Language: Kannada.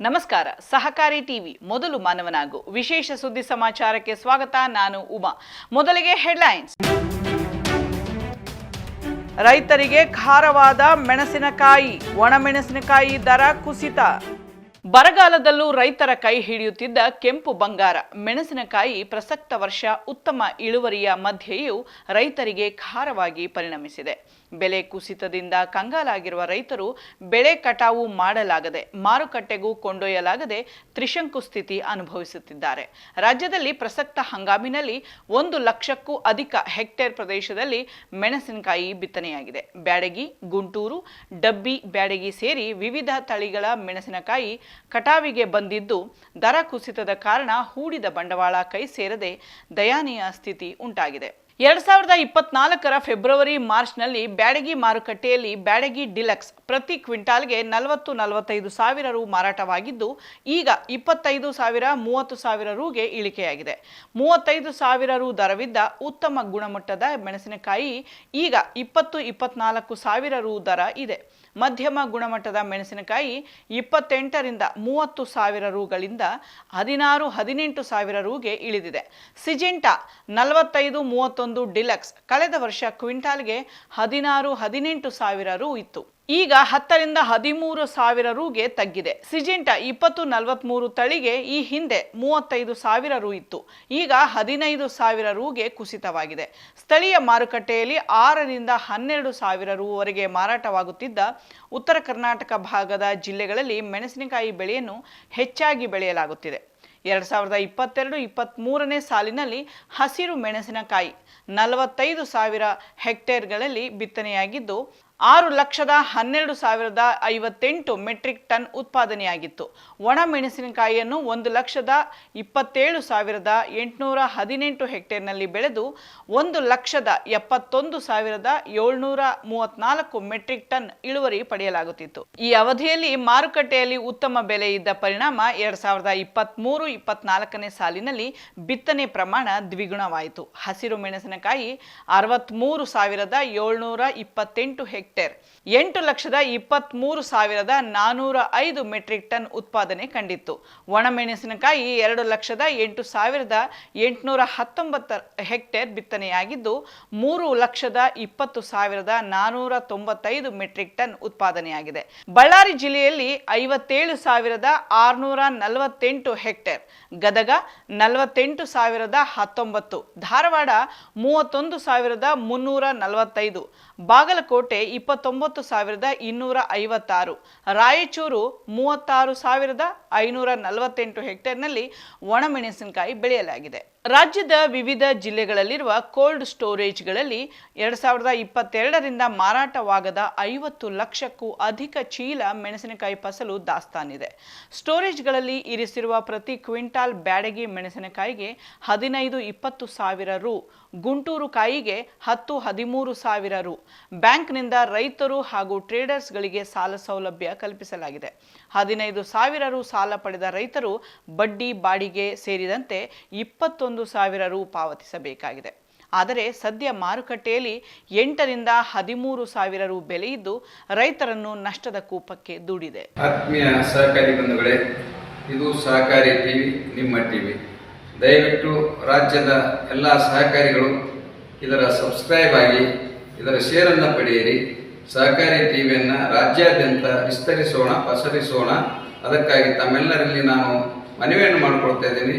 ನಮಸ್ಕಾರ. ಸಹಕಾರಿ ಟಿವಿ ಮೊದಲು ಮಾನವನಾಗು. ವಿಶೇಷ ಸುದ್ದಿ ಸಮಾಚಾರಕ್ಕೆ ಸ್ವಾಗತ. ನಾನು ಉಮಾ. ಮೊದಲಿಗೆ ಹೆಡ್ಲೈನ್ಸ್. ರೈತರಿಗೆ ಖಾರವಾದ ಮೆಣಸಿನಕಾಯಿ ಒಣಮೆಣಸಿನಕಾಯಿ ದರ ಕುಸಿತ. ಬರಗಾಲದಲ್ಲೂ ರೈತರ ಕೈ ಹಿಡಿಯುತ್ತಿದ್ದ ಕೆಂಪು ಬಂಗಾರ, ಮೆಣಸಿನಕಾಯಿ ಪ್ರಸಕ್ತ ವರ್ಷ ಉತ್ತಮ ಇಳುವರಿಯ ಮಧ್ಯೆಯೂ ರೈತರಿಗೆ ಖಾರವಾಗಿ ಪರಿಣಮಿಸಿದೆ. ಬೆಲೆ ಕುಸಿತದಿಂದ ಕಂಗಾಲಾಗಿರುವ ರೈತರು ಬೆಳೆ ಕಟಾವು ಮಾಡಲಾಗದೆ, ಮಾರುಕಟ್ಟೆಗೂ ಕೊಂಡೊಯ್ಯಲಾಗದೆ ತ್ರಿಶಂಕು ಸ್ಥಿತಿ ಅನುಭವಿಸುತ್ತಿದ್ದಾರೆ. ರಾಜ್ಯದಲ್ಲಿ ಪ್ರಸಕ್ತ ಹಂಗಾಮಿನಲ್ಲಿ ಒಂದು ಲಕ್ಷಕ್ಕೂ ಅಧಿಕ ಹೆಕ್ಟೇರ್ ಪ್ರದೇಶದಲ್ಲಿ ಮೆಣಸಿನಕಾಯಿ ಬಿತ್ತನೆಯಾಗಿದೆ. ಬ್ಯಾಡಗಿ, ಗುಂಟೂರು, ಡಬ್ಬಿ ಬ್ಯಾಡಗಿ ಸೇರಿ ವಿವಿಧ ತಳಿಗಳ ಮೆಣಸಿನಕಾಯಿ ಕಟಾವಿಗೆ ಬಂದಿದ್ದು ದರ ಕುಸಿತದ ಕಾರಣ ಹೂಡಿದ ಬಂಡವಾಳ ಕೈ ಸೇರದೆ ದಯಾನೀಯ ಸ್ಥಿತಿ ಉಂಟಾಗಿದೆ. ಎರಡ್ ಸಾವಿರದ ಇಪ್ಪತ್ನಾಲ್ಕರ ಫೆಬ್ರವರಿ ಮಾರ್ಚ್ನಲ್ಲಿ ಬ್ಯಾಡಗಿ ಮಾರುಕಟ್ಟೆಯಲ್ಲಿ ಬ್ಯಾಡಗಿ ಡಿಲಕ್ಸ್ ಪ್ರತಿ ಕ್ವಿಂಟಾಲ್ಗೆ ನಲವತ್ತು ನಲವತ್ತೈದು ಸಾವಿರ ರು ಮಾರಾಟವಾಗಿದ್ದು, ಈಗ ಇಪ್ಪತ್ತೈದು ಸಾವಿರ ಮೂವತ್ತು ಸಾವಿರ ರುಗೆ ಇಳಿಕೆಯಾಗಿದೆ. ಮೂವತ್ತೈದು ಸಾವಿರ ರು ದರವಿದ್ದ ಉತ್ತಮ ಗುಣಮಟ್ಟದ ಮೆಣಸಿನಕಾಯಿ ಈಗ ಇಪ್ಪತ್ತು ಇಪ್ಪತ್ನಾಲ್ಕು ಸಾವಿರ ರು ದರ ಇದೆ. ಮಧ್ಯಮ ಗುಣಮಟ್ಟದ ಮೆಣಸಿನಕಾಯಿ ಇಪ್ಪತ್ತೆಂಟರಿಂದ ಮೂವತ್ತು ಸಾವಿರ ರುಗಳಿಂದ ಹದಿನಾರು, ಹದಿನೆಂಟು ಸಾವಿರ ರೂಗೆ ಇಳಿದಿದೆ. ಸಿಜೆಂಟಾ ನಲವತ್ತೈದು, ಮೂವತ್ತೊಂದು ಡಿಲಕ್ಸ್ ಕಳೆದ ವರ್ಷ ಕ್ವಿಂಟಾಲ್ಗೆ ಹದಿನಾರು, ಹದಿನೆಂಟು ಸಾವಿರ ರು ಇತ್ತು. ಈಗ ಹತ್ತರಿಂದ ಹದಿಮೂರು ಸಾವಿರ ರುಗೆ ತಗ್ಗಿದೆ. ಸಿಜೆಂಟಾ ಇಪ್ಪತ್ತು ನಲವತ್ಮೂರು ತಳಿಗೆ ಈ ಹಿಂದೆ ಮೂವತ್ತೈದು ಸಾವಿರ ರು ಇತ್ತು. ಈಗ ಹದಿನೈದು ಸಾವಿರ ರುಗೆ ಕುಸಿತವಾಗಿದೆ. ಸ್ಥಳೀಯ ಮಾರುಕಟ್ಟೆಯಲ್ಲಿ ಆರರಿಂದ ಹನ್ನೆರಡು ಸಾವಿರ ರುವರೆಗೆ ಮಾರಾಟವಾಗುತ್ತಿದ್ದ ಉತ್ತರ ಕರ್ನಾಟಕ ಭಾಗದ ಜಿಲ್ಲೆಗಳಲ್ಲಿ ಮೆಣಸಿನಕಾಯಿ ಬೆಳೆಯನ್ನು ಹೆಚ್ಚಾಗಿ ಬೆಳೆಯಲಾಗುತ್ತಿದೆ. ಎರಡು ಸಾವಿರದ ಇಪ್ಪತ್ತೆರಡು ಇಪ್ಪತ್ತ್ಮೂರನೇ ಸಾಲಿನಲ್ಲಿ ಹಸಿರು ಮೆಣಸಿನಕಾಯಿ ನಲವತ್ತೈದು ಸಾವಿರ ಹೆಕ್ಟೇರ್ಗಳಲ್ಲಿ ಬಿತ್ತನೆಯಾಗಿದ್ದು ಆರು ಲಕ್ಷದ ಹನ್ನೆರಡು ಸಾವಿರದ ಐವತ್ತೆಂಟು ಮೆಟ್ರಿಕ್ ಟನ್ ಉತ್ಪಾದನೆಯಾಗಿತ್ತು. ಒಣ ಮೆಣಸಿನಕಾಯಿಯನ್ನು ಒಂದು ಲಕ್ಷದ ಇಪ್ಪತ್ತೇಳು ಸಾವಿರದ ಎಂಟುನೂರ ಹದಿನೆಂಟು ಹೆಕ್ಟೇರ್ನಲ್ಲಿ ಬೆಳೆದು ಒಂದು ಲಕ್ಷದ ಎಪ್ಪತ್ತೊಂದು ಸಾವಿರದ ಏಳ್ನೂರ ಮೂವತ್ನಾಲ್ಕು ಮೆಟ್ರಿಕ್ ಟನ್ ಇಳುವರಿ ಪಡೆಯಲಾಗುತ್ತಿತ್ತು. ಈ ಅವಧಿಯಲ್ಲಿ ಮಾರುಕಟ್ಟೆಯಲ್ಲಿ ಉತ್ತಮ ಬೆಲೆ ಇದ್ದ ಪರಿಣಾಮ ಎರಡ್ ಸಾವಿರದ ಇಪ್ಪತ್ತ್ಮೂರು ಇಪ್ಪತ್ನಾಲ್ಕನೇ ಸಾಲಿನಲ್ಲಿ ಬಿತ್ತನೆ ಪ್ರಮಾಣ ದ್ವಿಗುಣವಾಯಿತು. ಹಸಿರು ಮೆಣಸಿನಕಾಯಿ ಅರವತ್ತ್ಮೂರು ಸಾವಿರದ ಏಳ್ನೂರ ಇಪ್ಪತ್ತೆಂಟು ಹೆಕ್ಟೇರ್ ಎಂಟು ಲಕ್ಷದ ಇಪ್ಪತ್ತ್ಮೂರು ಸಾವಿರದ ನಾನೂರ ಐದು ಮೆಟ್ರಿಕ್ ಟನ್ ಉತ್ಪಾದನೆ ಕಂಡಿತ್ತು. ಒಣಮೆಣಸಿನಕಾಯಿ ಎರಡು ಲಕ್ಷದ ಎಂಟು ಸಾವಿರದ ಎಂಟುನೂರ ಹತ್ತೊಂಬತ್ತ ಹೆಕ್ಟೇರ್ ಬಿತ್ತನೆಯಾಗಿದ್ದು, ಮೂರು ಲಕ್ಷದ ಇಪ್ಪತ್ತು ಸಾವಿರದ ನಾನೂರ ತೊಂಬತ್ತೈದು ಮೆಟ್ರಿಕ್ ಟನ್ ಉತ್ಪಾದನೆಯಾಗಿದೆ. ಬಳ್ಳಾರಿ ಜಿಲ್ಲೆಯಲ್ಲಿ ಐವತ್ತೇಳು ಸಾವಿರದ ಆರುನೂರ ನಲವತ್ತೆಂಟು ಹೆಕ್ಟೇರ್, ಗದಗ ನಲವತ್ತೆಂಟು ಸಾವಿರದ ಹತ್ತೊಂಬತ್ತು, ಧಾರವಾಡ ಮೂವತ್ತೊಂದು ಸಾವಿರದ ಮುನ್ನೂರ ನಲವತ್ತೈದು ಬಾಗಲಕೋಟೆ ಇಪ್ಪತ್ತೊಂಬತ್ತು ಸಾವಿರದ ಇನ್ನೂರ ಐವತ್ತಾರು. ರಾಯಚೂರು ಮೂವತ್ತಾರು ಸಾವಿರದ ಐನೂರ ನಲವತ್ತೆಂಟು ಹೆಕ್ಟೇರ್ನಲ್ಲಿ ಒಣಮೆಣಸಿನಕಾಯಿ ಬೆಳೆಯಲಾಗಿದೆ. ರಾಜ್ಯದ ವಿವಿಧ ಜಿಲ್ಲೆಗಳಲ್ಲಿರುವ ಕೋಲ್ಡ್ ಸ್ಟೋರೇಜ್ಗಳಲ್ಲಿ ಎರಡು ಸಾವಿರದ ಇಪ್ಪತ್ತೆರಡರಿಂದ ಮಾರಾಟವಾಗದ ಐವತ್ತು ಲಕ್ಷಕ್ಕೂ ಅಧಿಕ ಚೀಲ ಮೆಣಸಿನಕಾಯಿ ಫಸಲು ದಾಸ್ತಾನಿದೆ. ಸ್ಟೋರೇಜ್ಗಳಲ್ಲಿ ಇರಿಸಿರುವ ಪ್ರತಿ ಕ್ವಿಂಟಾಲ್ ಬ್ಯಾಡಗಿ ಮೆಣಸಿನಕಾಯಿಗೆ ಹದಿನೈದು ಇಪ್ಪತ್ತು ಸಾವಿರ ರು, ಗುಂಟೂರು ಕಾಯಿಗೆ ಹತ್ತು ಹದಿಮೂರು ಸಾವಿರ ರು, ಬ್ಯಾಂಕ್ನಿಂದ ರೈತರು ಹಾಗೂ ಟ್ರೇಡರ್ಸ್ಗಳಿಗೆ ಸಾಲ ಸೌಲಭ್ಯ ಕಲ್ಪಿಸಲಾಗಿದೆ. ಹದಿನೈದು ಸಾವಿರ ರು ಸಾಲ ಪಡೆದ ರೈತರು ಬಡ್ಡಿ ಬಾಡಿಗೆ ಸೇರಿದಂತೆ ಇಪ್ಪತ್ತೊಂದು ಸಾವಿರ ರು ಪಾವತಿಸಬೇಕಾಗಿದೆ. ಆದರೆ ಸದ್ಯ ಮಾರುಕಟ್ಟೆಯಲ್ಲಿ ಎಂಟರಿಂದ ಹದಿಮೂರು ಸಾವಿರ ರು ಬೆಲೆಯಿದ್ದು ರೈತರನ್ನು ನಷ್ಟದ ಕೂಪಕ್ಕೆ ದೂಡಿದೆ. ಆತ್ಮೀಯ ಸಹಕಾರಿ ಬಂಧುಗಳೇ, ಇದು ಸಹಕಾರಿ ಟಿವಿ, ನಿಮ್ಮ ಟಿವಿ. ದಯವಿಟ್ಟು ರಾಜ್ಯದ ಎಲ್ಲ ಸಹಕಾರಿಗಳು ಇದರ ಸಬ್ಸ್ಕ್ರೈಬ್ ಆಗಿ, ಇದರ ಶೇರನ್ನು ಪಡೆಯಿರಿ. ಸಹಕಾರಿ ಟಿವಿಯನ್ನು ರಾಜ್ಯಾದ್ಯಂತ ವಿಸ್ತರಿಸೋಣ, ಪಸರಿಸೋಣ. ಅದಕ್ಕಾಗಿ ತಮ್ಮೆಲ್ಲರಲ್ಲಿ ನಾನು ಮನವಿಯನ್ನು ಮಾಡಿಕೊಳ್ತಾ ಇದ್ದೀನಿ.